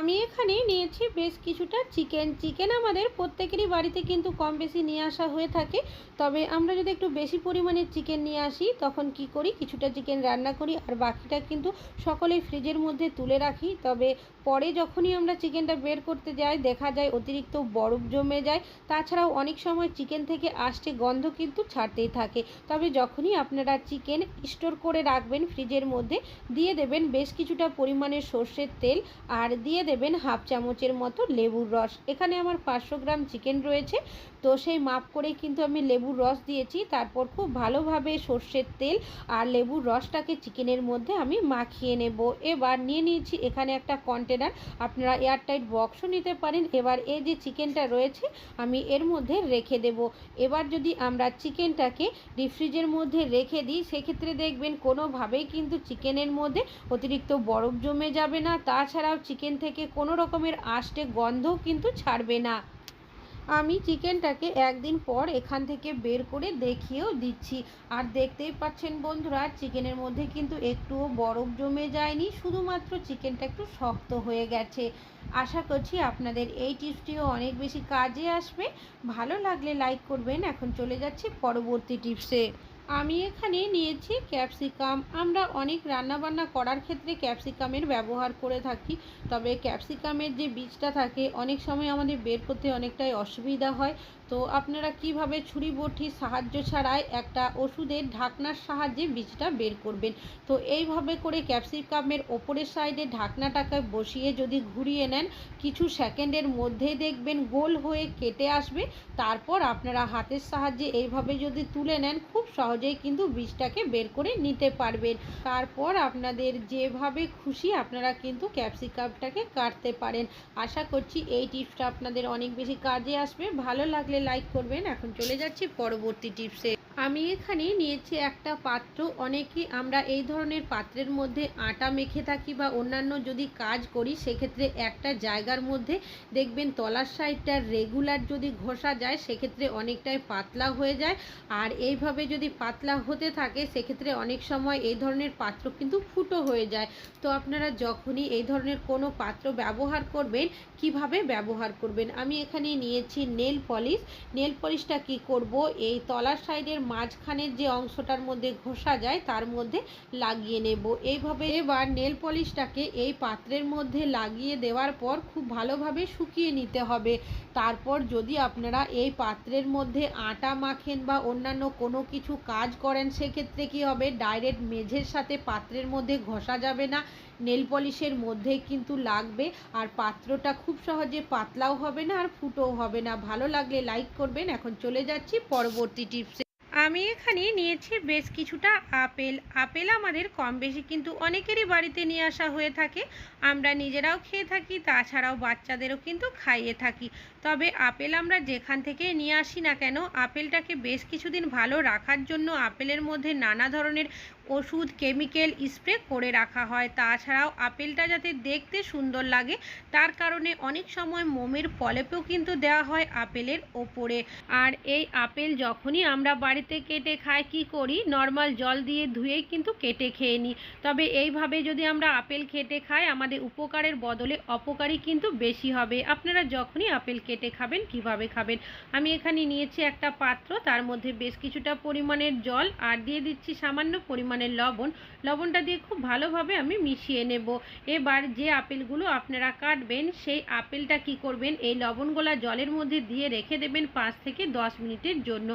আমি এখানে নিয়েছি বেশ কিছুটা চিকেন। চিকেন আমাদের প্রত্যেকেরই বাড়িতে কিন্তু কম বেশি নিয়ে আসা হয়ে থাকে। তবে আমরা যদি একটু বেশি পরিমাণে চিকেন নিয়ে আসি, তখন কি করি? কিছুটা চিকেন রান্না করি আর বাকিটা কিন্তু সকলেই ফ্রিজের মধ্যে তুলে রাখি। তবে পরে যখনই আমরা চিকেনটা বের করতে যাই, দেখা যায় অতিরিক্ত বরফ জমে যায়। তাছাড়াও অনেক সময় চিকেন থেকে আসছে গন্ধ কিন্তু ছাড়তেই থাকে। তবে যখনই আপনারা চিকেন স্টোর করে রাখবেন ফ্রিজের মধ্যে, দিয়ে দেবেন বেশ কিছুটা পরিমাণের সর্ষের তেল আর দিয়ে দেবেন হাফ চামচের মতো লেবুর রস। এখানে আমার পাঁচশো গ্রাম চিকেন রয়েছে। তো সেই মাপ করে কিন্তু আমি লেবুর রস দিয়েছি। তারপর খুব ভালোভাবে সর্ষের তেল আর লেবুর রসটাকে চিকেনের মধ্যে আমি মাখিয়ে নেব। এবার নিয়ে নিয়েছি এখানে একটা কন্টেনার আপনারা এয়ারটাইট বক্সও নিতে পারেন। এবার এই যে চিকেনটা রয়েছে, আমি এর মধ্যে রেখে দেব। এবার যদি আমরা চিকেনটাকে ডিপ ফ্রিজের মধ্যে রেখে দিই, সেক্ষেত্রে দেখবেন কোনোভাবেই কিন্তু চিকেনের মধ্যে অতিরিক্ত বরফ জমে যাবে না। তাছাড়াও চিকেন থেকে কোনো রকমের আষ্টে গন্ধও কিন্তু ছাড়বে না। আমি চিকেনটাকে একদিন পর এখান থেকে বের করে দেখিয়েও দিচ্ছি। আর দেখতেই পাচ্ছেন বন্ধুরা, চিকেনের মধ্যে কিন্তু একটুও বরফ জমে যায়নি, শুধুমাত্র চিকেনটা একটু শক্ত হয়ে গেছে। আশা করছি আপনাদের এই টিপসটিও অনেক বেশি কাজে আসবে। ভালো লাগলে লাইক করবেন। এখন চলে যাচ্ছি পরবর্তী টিপসে। আমি এখানে নিয়েছি ক্যাপসিকাম। আমরা অনেক রান্নাবান্না করার ক্ষেত্রে ক্যাপসিকামের ব্যবহার করে থাকি, তবে ক্যাপসিকামের যে বীজটা থাকে, অনেক সময় আমাদের বের করতে অনেকটাই অসুবিধা হয়। তো আপনারা কীভাবে ছুরি বটির সাহায্য ছাড়াই একটা ওষুধের ঢাকনার সাহায্যে বীজটা বের করবেন? তো এইভাবে করে ক্যাপসিকামের ওপরের সাইডে ঢাকনাটাকে বসিয়ে যদি ঘুরিয়ে নেন, কিছু সেকেন্ডের মধ্যেই দেখবেন গোল হয়ে কেটে আসবে। তারপর আপনারা হাতের সাহায্যে এইভাবে যদি তুলে নেন, খুব সহজেই কিন্তু বীজটাকে বের করে নিতে পারবেন। তারপর আপনাদের যেভাবে খুশি আপনারা কিন্তু ক্যাপসিকামটাকে কাটতে পারেন। আশা করছি এই টিপসটা আপনাদের অনেক বেশি কাজে আসবে। ভালো লাগলে লাইক করবেন। এখন চলে যাচ্ছি পরবর্তী টিপসে আমি এখানে নিয়েছি একটা পাত্র। অনেকে আমরা এই ধরনের পাত্রের মধ্যে আটা মেখে থাকি বা অন্যান্য যদি কাজ করি, সেক্ষেত্রে একটা জায়গার মধ্যে দেখবেন তলার সাইডটা রেগুলার যদি ঘষা যায়, সেক্ষেত্রে অনেকটাই পাতলা হয়ে যায়। আর এইভাবে যদি পাতলা হতে থাকে, সেক্ষেত্রে অনেক সময় এই ধরনের পাত্র কিন্তু ফুটো হয়ে যায়। তো আপনারা যখনই এই ধরনের কোনো পাত্র ব্যবহার করবেন কীভাবে ব্যবহার করবেন? আমি এখানে নিয়েছি নেল পলিশ। নেল পলিশটা কি করব? এই তলার সাইডের মাঝখানের যে অংশটার মধ্যে ঘষা যায়, তার মধ্যে লাগিয়ে নেব। এইভাবে এবার নেল পলিশটাকে এই পাত্রের মধ্যে লাগিয়ে দেওয়ার পর খুব ভালোভাবে শুকিয়ে নিতে হবে। তারপর যদি আপনারা এই পাত্রের মধ্যে আটা মাখেন বা অন্যান্য কোনো কিছু কাজ করেন, সেক্ষেত্রে কি হবে? ডাইরেক্ট মেঝের সাথে পাত্রের মধ্যে ঘষা যাবে না। নেল পলিশের মধ্যে কিন্তু লাগবে। আর পাত্রটা খুব সহজে পাতলাও হবে না আর ফুটোও হবে না। ভালো লাগলে লাইক করবেন। এখন চলে যাচ্ছি পরবর্তী টিপসে আমি এখানে নিয়েছি বেশ কিছুটা আপেল। আপেল আমাদের কম বেশি কিন্তু অনেকেরই বাড়িতে নিয়ে আসা হয়ে থাকে। আমরা নিজেরাও খেয়ে থাকি, তাছাড়াও বাচ্চাদেরও কিন্তু খাইয়ে থাকি। তবে আপেল আমরা যেখান থেকে নিয়ে আসি না কেন, আপেলটাকে বেশ কিছুদিন ভালো রাখার জন্য আপেলের মধ্যে নানা ধরনের ওষুধ কেমিক্যাল স্প্রে করে রাখা হয়। তাছাড়াও আপেলটা যাতে দেখতে সুন্দর লাগে, তার কারণে অনেক সময় মোমের ফলেপেও কিন্তু দেওয়া হয় আপেলের ওপরে। আর এই আপেল যখনই আমরা বাড়িতে কেটে খাই, কি করি? নর্মাল জল দিয়ে ধুয়েই কিন্তু কেটে খেয়ে নিই। তবে এইভাবে যদি আমরা আপেল কেটে খাই, আমাদের উপকারের বদলে অপকারই কিন্তু বেশি হবে। আপনারা যখনই আপেল কেটে খাবেন, কীভাবে খাবেন? আমি এখানে নিয়েছি একটা পাত্র, তার মধ্যে বেশ কিছুটা পরিমাণের জল, আর দিয়ে দিচ্ছি সামান্য পরিমাণের লবণ। লবণটা দিয়ে খুব ভালোভাবে আমি মিশিয়ে নেব। এবার যে আপেলগুলো আপনারা কাটবেন, সেই আপেলটা কি করবেন? এই লবণগোলা জলের মধ্যে দিয়ে রেখে দেবেন পাঁচ থেকে দশ মিনিটের জন্য।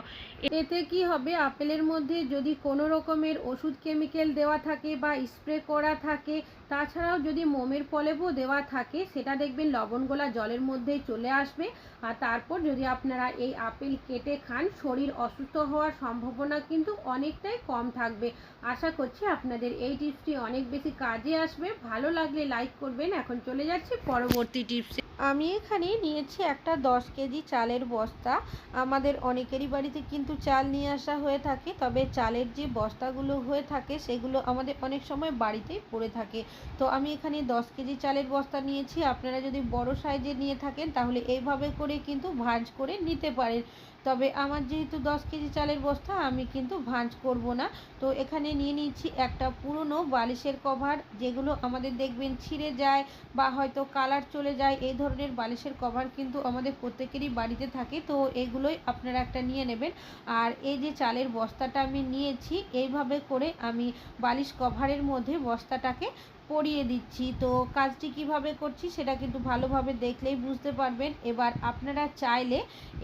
এতে কি হবে? আপেলের মধ্যে যদি কোনো রকমের ওষুধ কেমিক্যাল দেওয়া থাকে বা স্প্রে করা থাকে তাছাড়াও যদি মোমের প্রলেপও দেওয়া থাকে, সেটা দেখবেন লবণগোলা জলের মধ্যে চলে আসবে। আর তারপর যদি আপনারা এই আপেল কেটে খান, শরীর অসুস্থ হওয়ার সম্ভাবনা কিন্তু অনেকটাই কম থাকবে। আশা করছি আপনাদের এই টিপসটি অনেক বেশি কাজে আসবে। ভালো লাগলে লাইক করবেন। এখন চলে যাচ্ছি পরবর্তী টিপসে। আমি এখানে নিয়েছি একটা দশ কেজি চালের বস্তা। আমাদের অনেকেরই বাড়িতে কিন্তু চাল নিয়ে আসা হয়ে থাকে, তবে চালের যে বস্তাগুলো হয়ে থাকে সেগুলো আমাদের অনেক সময় বাড়িতেই পড়ে থাকে। তো আমি এখানে দশ কেজি চালের বস্তা নিয়েছি, আপনারা যদি বড় সাইজে নিয়ে থাকেন তাহলে এইভাবে করে কিন্তু ভাঁজ করে নিতে পারেন। তবে আমার যেহেতু দশ কেজি চালের বস্তা, আমি কিন্তু ভাঁজ করব না। তো এখানে নিয়ে নিচ্ছি একটা পুরনো বালিশের কভার, যেগুলো আমাদের দেখবেন ছিঁড়ে যায় বা হয়তো কালার চলে যায়। এই ধরনের বালিশের কভার কিন্তু আমাদের প্রত্যেকেরই বাড়িতে থাকে, তো এগুলোই আপনারা একটা নিয়ে নেবেন। আর এই যে চালের বস্তাটা আমি নিয়েছি, এইভাবে করে আমি বালিশ কভারের মধ্যে বস্তাটাকে পরিয়ে দিচ্ছি। তো কাজটি কীভাবে করছি সেটা কিন্তু ভালোভাবে দেখলেই বুঝতে পারবেন। এবার আপনারা চাইলে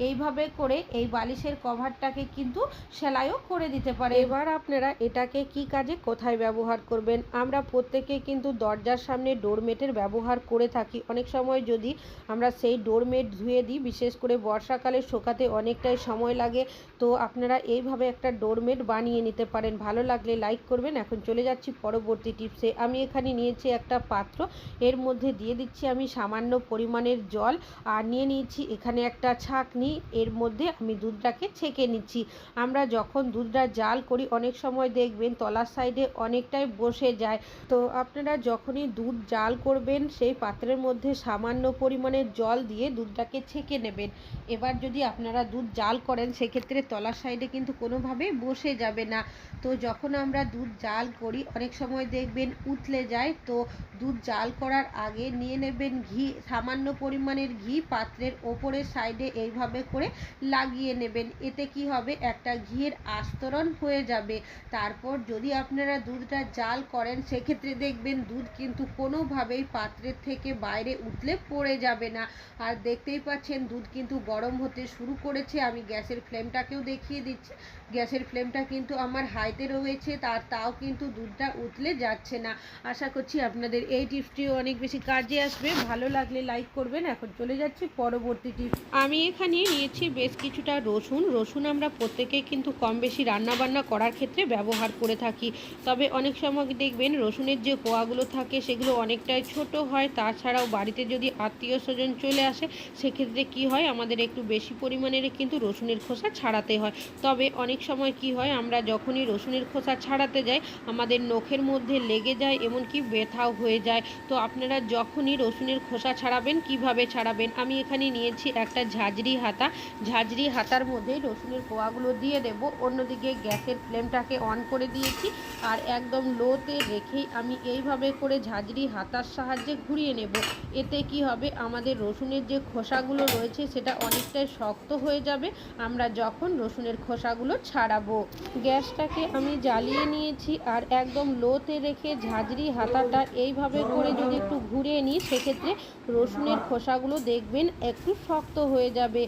এইভাবে করে এই বালিশের কভারটাকে কিন্তু সেলাইও করে দিতে পারে এবার আপনারা এটাকে কি কাজে কোথায় ব্যবহার করবেন? আমরা প্রত্যেকে কিন্তু দরজার সামনে ডোরমেটের ব্যবহার করে থাকি। অনেক সময় যদি আমরা সেই ডোরমেট ধুয়ে দিই, বিশেষ করে বর্ষাকালে শোকাতে অনেকটাই সময় লাগে, তো আপনারা এইভাবে একটা ডোরমেট বানিয়ে নিতে পারেন। ভালো লাগলে লাইক করবেন। এখন চলে যাচ্ছি পরবর্তী টিপসে। আমি এখানে নিয়েছি একটা পাত্র। এর মধ্যে দিয়ে দিচ্ছি আমি সামান্য পরিমাণের জল আর নিয়ে নিয়েছি এখানে একটা ছাঁকনি। এর মধ্যে আমি দুধটাকে ছেঁকে নিচ্ছি। আমরা যখন দুধটা জাল করি, অনেক সময় দেখবেন তলার সাইডে অনেকটাই বসে যায়। তো আপনারা যখনই দুধ জাল করবেন, সেই পাত্রের মধ্যে সামান্য পরিমাণের জল দিয়ে দুধটাকে ছেঁকে নেবেন। এবার যদি আপনারা দুধ জাল করেন, সেক্ষেত্রে তলার সাইডে কিন্তু কোনোভাবেই বসে যাবে না। তো যখন আমরা দুধ জাল করি, অনেক সময় দেখবেন উতলে যায়। তো দুধ জাল করার আগে নিয়ে নেবেন ঘি, সামান্য পরিমাণের ঘি পাত্রের ওপরের সাইডে এইভাবে করে লাগিয়ে নেবেন। এতে কি হবে? একটা ঘিয়ের আস্তরণ হয়ে যাবে। তারপর যদি আপনারা দুধটা জাল করেন, সেক্ষেত্রে দেখবেন দুধ কিন্তু কোনোভাবেই পাত্রের থেকে বাইরে উঠলে পড়ে যাবে না। আর দেখতেই পাচ্ছেন, দুধ কিন্তু গরম হতে শুরু করেছে। আমি গ্যাসের ফ্লেমটাকেও দেখিয়ে দিচ্ছি। গ্যাসের ফ্লেমটা কিন্তু আমার হাইতে রয়েছে তার তাও কিন্তু দুধটা উতলে যাচ্ছে না। আশা করছি আপনাদের এই টিপসটিও অনেক বেশি কাজে আসবে। ভালো লাগলে লাইক করবেন। এখন চলে যাচ্ছি পরবর্তী টিপস। আমি এখানে নিয়েছি বেশ কিছুটা রসুন। রসুন আমরা প্রত্যেকেই কিন্তু কম বেশি রান্নাবান্না করার ক্ষেত্রে ব্যবহার করে থাকি। তবে অনেক সময় দেখবেন রসুনের যে কোয়াগুলো থাকে সেগুলো অনেকটাই ছোট হয়। তাছাড়াও বাড়িতে যদি আত্মীয় স্বজন চলে আসে, সেক্ষেত্রে কি হয়? আমাদের একটু বেশি পরিমাণের কিন্তু রসুনের খোসা ছাড়াতে হয়। তবে অনেক সময় কি হয়? আমরা যখনই রসুনের খোসা ছাড়াতে যাই, আমাদের নখের মধ্যে লেগে যায়, এমনকি ব্যথাও হয়ে যায়। তো আপনারা যখনই রসুনের খোসা ছাড়াবেন, কীভাবে ছাড়াবেন? আমি এখানে নিয়েছি একটা ঝাঁঝরি হাতা। ঝাঁঝরি হাতার মধ্যে রসুনের কোয়াগুলো দিয়ে দেব। অন্যদিকে গ্যাসের ফ্লেমটাকে অন করে দিয়েছি। আর একদম লোতে রেখেই আমি এইভাবে করে ঝাঁঝরি হাতার সাহায্যে ঘুরিয়ে নেব। এতে কি হবে? আমাদের রসুনের যে খোসাগুলো রয়েছে, সেটা অনেকটাই শক্ত হয়ে যাবে। আমরা যখন রসুনের খোসাগুলো ছাড়াবো। গ্যাসটাকে আমি জ্বালিয়ে নিয়েছি। আর একদম লোতে রেখে ঝাঁঝরি হাতাটা এইভাবে করে যদি একটু ঘুরিয়ে নিই সেক্ষেত্রে রসুনের খোসাগুলো দেখবেন একটু শক্ত হয়ে যাবে।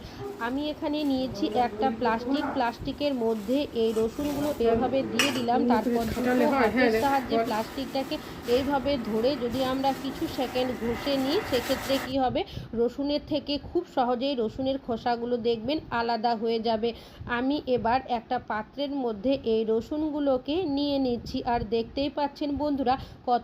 আমি এখানে নিয়েছি একটা প্লাস্টিক প্লাস্টিকের মধ্যে এই রসুনগুলো এইভাবে দিয়ে দিলাম। তারপর হাতের সাহায্যে প্লাস্টিকটাকে এইভাবে ধরে যদি আমরা কিছু সেকেন্ড ঘষে নিই সেক্ষেত্রে কি হবে? রসুনের থেকে খুব সহজেই রসুনের খোসাগুলো দেখবেন আলাদা হয়ে যাবে। আমি এবার একটা পাত্রের মধ্যে এই রসুনগুলোকে নিয়ে নিচ্ছি। আর দেখতেই পাচ্ছেন বন্ধুরা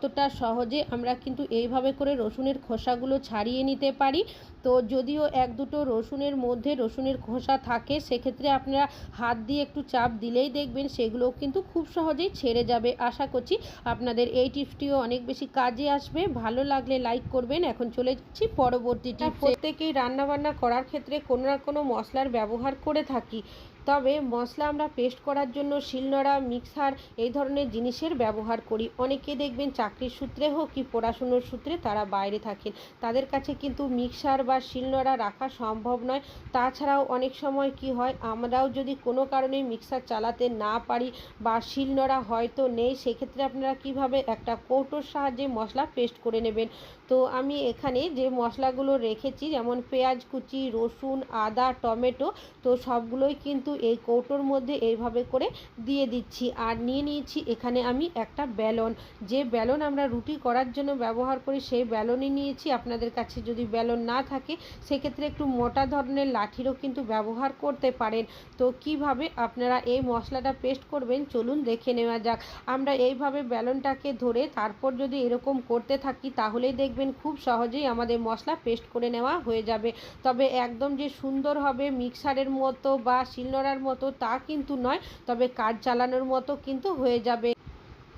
কতটা সহজে আমরা কিন্তু এইভাবে করে রসুনের খোসাগুলো ছাড়িয়ে নিতে পারি। তো যদিও এক দুটো রসুনের মধ্যে রসুনের খোসা থাকে সেক্ষেত্রে আপনারা হাত দিয়ে একটু চাপ দিলেই দেখবেন সেগুলো কিন্তু খুব সহজেই ছেড়ে যাবে। আশা করছি আপনাদের এই টিপসটিও অনেক বেশি কাজে আসবে। ভালো লাগলে লাইক করবেন। এখন চলে যাচ্ছি পরবর্তী টিপ প্রত্যেকেই রান্নাবান্না করার ক্ষেত্রে কোনো না কোনো মশলার ব্যবহার করে থাকি। তবে মশলা আমরা পেস্ট করার জন্য শিলনোড়া মিক্সার এই ধরনের জিনিসের ব্যবহার করি। অনেকে দেখবেন চাকরির সূত্রে হোক কি পড়াশুনোর সূত্রে তারা বাইরে থাকেন। তাদের কাছে কিন্তু মিক্সার বা শিলনোড়া রাখা সম্ভব নয়। তাছাড়াও অনেক সময় কি হয়, আমরাও যদি কোনো কারণে মিক্সার চালাতে না পারি বা শিলনোড়া হয়তো নেই, সেক্ষেত্রে আপনারা কীভাবে একটা কৌটোর সাহায্যে মশলা পেস্ট করে নেবেন? তো আমি এখানে যে মশলাগুলো রেখেছি, যেমন পেঁয়াজ কুচি, রসুন, আদা, টমেটো, তো সবগুলোই কিন্তু এই কৌটোর মধ্যে এইভাবে করে দিয়ে দিচ্ছি। আর নিয়ে নিয়েছি এখানে আমি একটা ব্যালন যে ব্যালন আমরা রুটি করার জন্য ব্যবহার করি, সেই ব্যালনই নিয়েছি। আপনাদের কাছে যদি ব্যালন না থাকে, সেক্ষেত্রে একটু মোটা ধরনের লাঠিরও কিন্তু ব্যবহার করতে পারেন। তো কীভাবে আপনারা এই মশলাটা পেস্ট করবেন, চলুন দেখে নেওয়া যাক। আমরা এইভাবে ব্যালনটাকে ধরে তারপর যদি এরকম করতে থাকি, তাহলেই দেখবেন খুব সহজেই আমাদের মশলা পেস্ট করে নেওয়া হয়ে যাবে। তবে একদম যে সুন্দর হবে মিক্সারের মতো বা শিলনোড়ার মতো তা কিন্তু নয়, তবে কাজ চালানোর মতো কিন্তু হয়ে যাবে।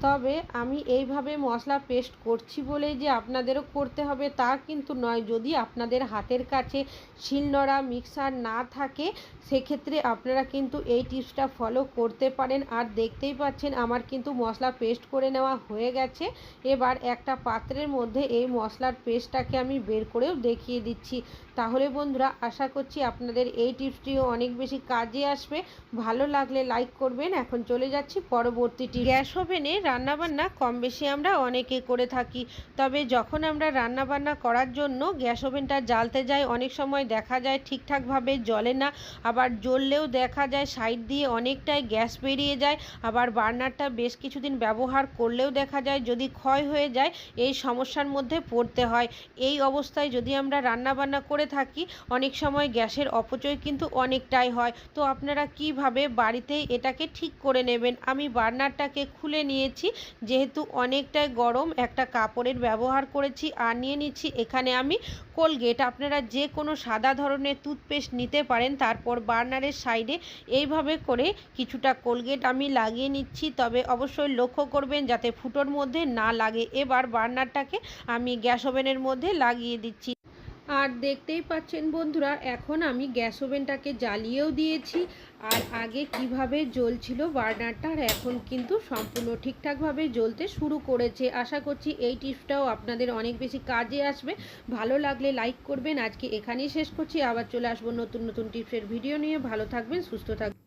তবে আমি এইভাবে মশলা পেস্ট করছি বলেই যে আপনাদেরও করতে হবে তা কিন্তু নয়। যদি আপনাদের হাতের কাছে শিলনোড়া মিক্সার না থাকে, সেক্ষেত্রে আপনারা কিন্তু এই টিপসটা ফলো করতে পারেন। আর দেখতেই পাচ্ছেন, আমার কিন্তু মশলা পেস্ট করে নেওয়া হয়ে গেছে। এবার একটা পাত্রের মধ্যে এই মশলার পেস্টটাকে আমি বের করেও দেখিয়ে দিচ্ছি। তাহলে বন্ধুরা, আশা করছি আপনাদের এই টিপসটিও অনেক বেশি কাজে আসবে। ভালো লাগলে লাইক করবেন। এখন চলে যাচ্ছি পরবর্তীটি গ্যাস ওভেনে রান্নাবান্না কম বেশি আমরা অনেকে করে থাকি। তবে যখন আমরা রান্নাবান্না করার জন্য গ্যাস ওভেনটা জ্বালতে যাই, অনেক সময় দেখা যায় ঠিকঠাকভাবে জ্বলে না। আবার জ্বললেও দেখা যায় সাইড দিয়ে অনেকটাই গ্যাস বেরিয়ে যায়। আবার বার্নারটা বেশ কিছুদিন ব্যবহার করলেও দেখা যায় যদি ক্ষয় হয়ে যায়, এই সমস্যার মধ্যে পড়তে হয়। এই অবস্থায় যদি আমরা রান্নাবান্না করে থাকি, অনেক সময় গ্যাসের অপচয় কিন্তু অনেকটাই হয়। তো আপনারা কীভাবে বাড়িতে এটাকে ঠিক করে নেবেন? আমি বার্নারটাকে খুলে নিয়েছি। যেহেতু অনেকটাই গরম, একটা কাপড়ের ব্যবহার করেছি আর নিয়ে নিচ্ছি। এখানে আমি কোলগেট। আপনারা যে কোনো সাদা ধরনের টুথপেস্ট নিতে পারেন, তারপর বার্নারের সাইডে এইভাবে করে কিছুটা কোলগেট আমি লাগিয়ে নিচ্ছি। তবে অবশ্যই লক্ষ্য করবেন যাতে ফুটোর মধ্যে না লাগে। এবার বার্নারটাকে আমি গ্যাস ওভেনের মধ্যে লাগিয়ে দিচ্ছি। আর দেখতেই পাচ্ছেন বন্ধুরা, এখন আমি গ্যাস ওভেনটাকে জ্বালিয়েও দিয়েছি। আর আগে কীভাবে জ্বলছিল বার্নারটা, আর এখন কিন্তু সম্পূর্ণ ঠিকঠাকভাবে জ্বলতে শুরু করেছে। আশা করছি এই টিপসটাও আপনাদের অনেক বেশি কাজে আসবে। ভালো লাগলে লাইক করবেন। আজকে এখানেই শেষ করছি। আবার চলে আসব নতুন নতুন টিপসের ভিডিও নিয়ে। ভালো থাকবেন, সুস্থ থাকবেন।